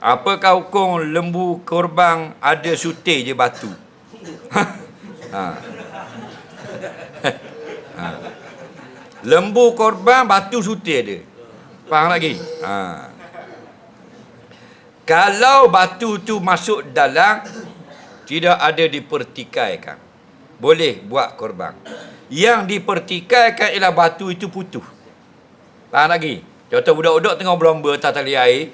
Apakah hukum lembu korban ada sutir je batu? ha. ha. Lembu korban batu sutir dia. Faham lagi? Ha. Kalau batu tu masuk dalam tidak ada dipertikaikan. Boleh buat korban. Yang dipertikaikan ialah batu itu putus. Faham lagi? Contoh budak-budak tengah berlomba atas tali air,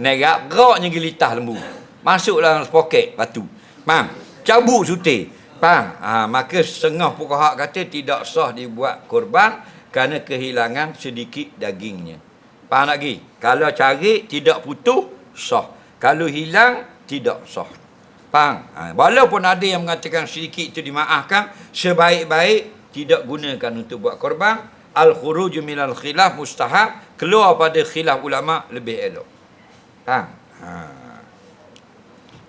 nerak geraknya gelitah lembu. Masuklah dalam poket batu. Faham? Cabut sutir. Faham? Ha, maka setengah pokok kata tidak sah dibuat korban kerana kehilangan sedikit dagingnya. Faham lagi? Kalau cari tidak putus, sah. Kalau hilang, tidak sah. Faham? Ha, walaupun ada yang mengatakan sedikit itu dimaafkan, sebaik-baik tidak gunakan untuk buat korban, al-khuruj minal khilaf mustahab keluar pada khilaf ulama lebih elok. Ha. ha.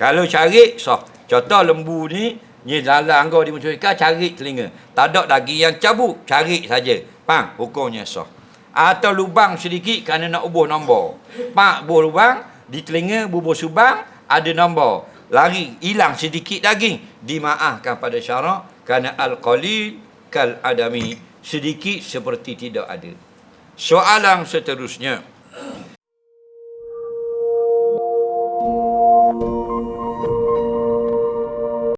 Kalau cari sah. Contoh lembu ni ni lalang kau di musuh cari telinga. Tak ada lagi yang cabut, cari saja. Faham? Hukumnya sah. Atau lubang sedikit kerana nak ubuh nombor. Pak buh lubang di telinga bubuh subang ada nombor. Lari hilang sedikit daging dimaafkan pada syarak kerana al-qalil kal adami sedikit seperti tidak ada. Soalan seterusnya.